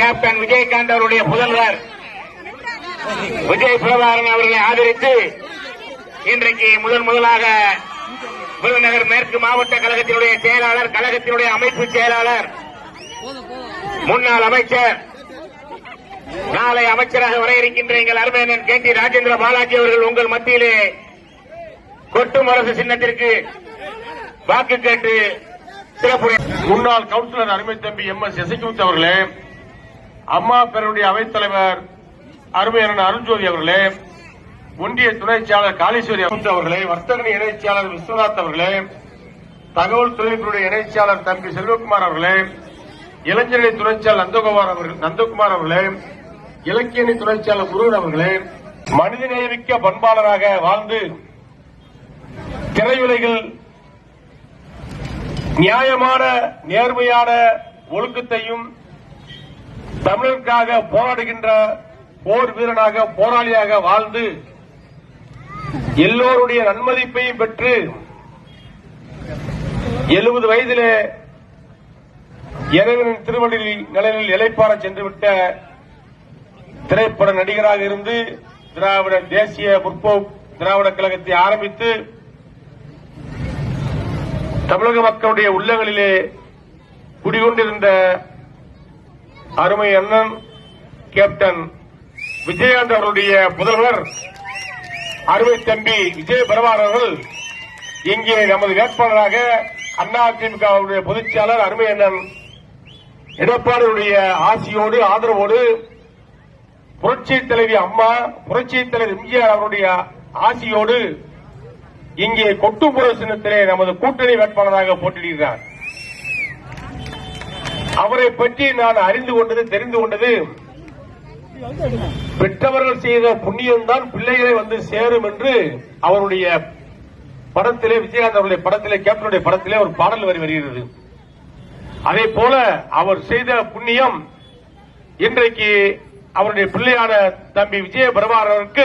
Captain Vijayakanth அவருடைய புதல்வர். விஜய் பிரபாகரன் அவர்களை ஆதரித்து இன்றைக்கு முதன் முதலாக விருதுநகர் மேற்கு மாவட்ட கழகத்தினுடைய செயலாளர் கழகத்தினுடைய அமைப்பு செயலாளர் முன்னாள் அமைச்சர் நாளை அமைச்சராக வர இருக்கின்ற எங்கள் அருமையன் கே டி ராஜேந்திர பாலாஜி அவர்கள் உங்கள் மத்தியிலே கொட்டும் அரசு சின்னத்திற்கு வாக்கு கேட்டு சிறப்பு முன்னாள் கவுன்சிலர் அருமை தம்பி எம் எஸ் எசைக்குத் அவர்களே அம்மா பேருடைய அவைத்தலைவர் அருமையான அருண்ஜோதி அவர்களே ஒன்றிய துணைச் செயலாளர் காளீஸ்வரி அவர்களே வர்த்தக இணைச்சியாளர் விஸ்வநாத் அவர்களே தகவல் தொழில்நுட்புடைய இணைச்சியாளர் தம்பி செல்வகுமார் அவர்களே இளைஞரணி துணைச் செயலாளர் நந்தகுமார் அவர்கள் நந்தகுமார் அவர்களே இலக்கியணி துணைச் செயலாளர் முருகன் அவர்களே மனிதநேயமிக்க பண்பாளராக வாழ்ந்து திரையுலகில் நியாயமான நேர்மையான ஒழுக்கத்தையும் தமிழருக்காக போராடுகின்ற போர் வீரனாக போராளியாக வாழ்ந்து எல்லோருடைய நன்மதிப்பையும் பெற்று எழுபது வயதிலே இறைவனின் திருவள்ளில் நிலையில் இலைப்பாற சென்றுவிட்ட திரைப்பட நடிகராக இருந்து திராவிட தேசிய முற்போக்கு திராவிட கழகத்தை ஆரம்பித்து தமிழக மக்களுடைய உள்ளங்களிலே குடிகொண்டிருந்த அருமை அண்ணன் கேப்டன் விஜயகாந்த் அவருடைய புதல்வர் அருமை தம்பி விஜய பிரபாகர் அவர்கள் இங்கே நமது வேட்பாளராக அதிமுக வுடைய பொதுச்செயலாளர் அருமை அண்ணன் எடப்பாடியுடைய ஆசியோடு ஆதரவோடு புரட்சி தலைவி அம்மா புரட்சி தலைவர் எம்ஜிஆர் அவருடைய ஆசியோடு இங்கே கொட்டுப்புற சின்னத்திலே நமது கூட்டணி வேட்பாளராக போட்டியிடுகிறார். அவரை பற்றி நான் அறிந்து கொண்டது தெரிந்து கொண்டது பெற்றவர்கள் செய்த புண்ணியம்தான் பிள்ளைகளை வந்து சேரும் என்று அவருடைய படத்திலே விஜயகாந்த் அவருடைய படத்திலே கேப்டனுடைய படத்திலே ஒரு பாடல் வரி வருகிறது. அதே போல அவர் செய்த புண்ணியம் இன்றைக்கு அவருடைய பிள்ளையான தம்பி விஜய பிரபாகரனுக்கு